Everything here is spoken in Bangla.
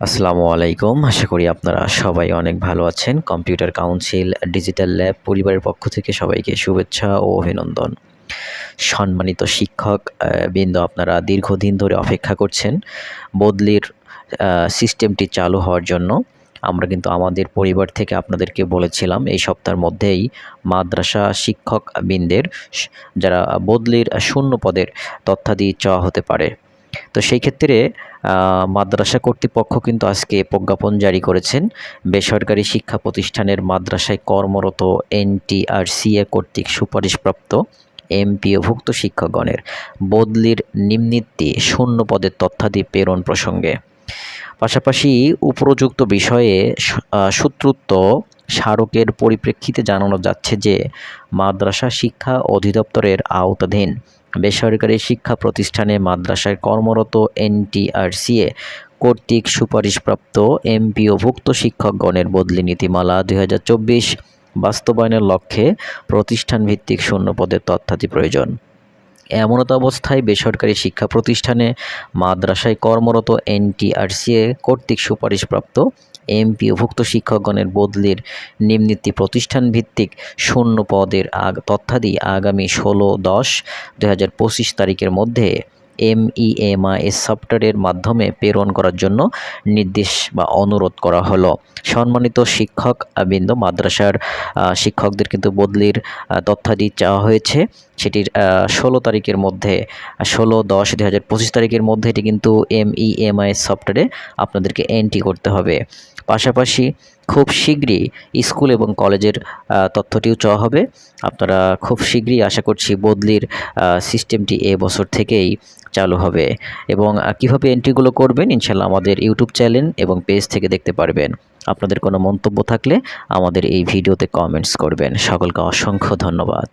আসসালামু আলাইকুম। আশা করি আপনারা সবাই অনেক ভালো আছেন। কম্পিউটার কাউন্সিল, ডিজিটাল ল্যাব পরিবারের পক্ষ থেকে সবাইকে শুভেচ্ছা ও অভিনন্দন। সম্মানিত শিক্ষক বৃন্দ, আপনারা দীর্ঘদিন ধরে অপেক্ষা করছেন বদলির সিস্টেমটি চালু হওয়ার জন্য। আমরা কিন্তু আমাদের পরিবার থেকে আপনাদেরকে বলেছিলাম, এই সপ্তাহের মধ্যেই মাদ্রাসা শিক্ষক বৃন্দের যারা বদলির শূন্য পদের তথ্যাদি চাওয়া হতে পারে। তো সেই ক্ষেত্রে মাদ্রাসা কর্তৃপক্ষ কিন্তু আজকে প্রজ্ঞাপন জারি করেছেন। বেসরকারি শিক্ষা প্রতিষ্ঠানের মাদ্রাসায় কর্মরত এনটিআরসিএ কর্তৃক সুপারিশপ্রাপ্ত এমপিওভুক্ত শিক্ষকগণের বদলির নিম্নিতি শূন্য পদের তথ্যাদি প্রেরণ প্রসঙ্গে। পাশাপাশি উপরোক্ত বিষয়ে সু- আহ, সূত্রোক্ত স্মারকের পরিপ্রেক্ষিতে জানানো যাচ্ছে যে মাদ্রাসা শিক্ষা অধিদপ্তরের আওতাধীন বেসরকারি শিক্ষা প্রতিষ্ঠানে মাদ্রাসায় কর্মরত এনটিআরসিএ কর্তৃক সুপারিশপ্রাপ্ত এমপিওভুক্ত শিক্ষকগণের বদলি নীতিমালা দুই হাজার চব্বিশ বাস্তবায়নের লক্ষ্যে প্রতিষ্ঠান ভিত্তিক শূন্য পদের তথ্যাদি প্রয়োজন। এমনত অবস্থায় বেসরকারি শিক্ষা প্রতিষ্ঠানে মাদ্রাসায় কর্মরত এনটিআরসিএ কর্তৃক সুপারিশপ্রাপ্ত এমপিওভুক্ত শিক্ষকগণের বদলির নিম্নীতি প্রতিষ্ঠান ভিত্তিক শূন্য পদের আগ তথ্যাদি আগামী ষোলো দশ দু তারিখের মধ্যে এমইএমআইএস সফটওয়্যারের মাধ্যমে প্রেরণ করার জন্য নির্দেশ বা অনুরোধ করা হলো। সম্মানিত শিক্ষক বৃন্দ মাদ্রাসার শিক্ষকদের কিন্তু বদলির তথ্যাদি চাওয়া হয়েছে। সেটির ষোলো তারিখের মধ্যে, ষোলো, দশ, দুই হাজার পঁচিশ তারিখের মধ্যে এটি কিন্তু এমইএমআই সফটওয়্যারে আপনাদেরকে এন্ট্রি করতে হবে। পাশাপাশি খুব শীঘ্রই স্কুল এবং কলেজের তথ্যটিও চাওয়া হবে। আপনারা খুব শীঘ্রই আশা করছি বদলির সিস্টেমটি এ বছর থেকেই চালু হবে এবং কীভাবে এন্ট্রিগুলো করবেন ইনশাল্লাহ আমাদের ইউটিউব চ্যানেল এবং পেজ থেকে দেখতে পারবেন। আপনাদের কোনো মন্তব্য থাকলে আমাদের এই ভিডিওতে কমেন্টস করবেন। সকলকে অসংখ্য ধন্যবাদ।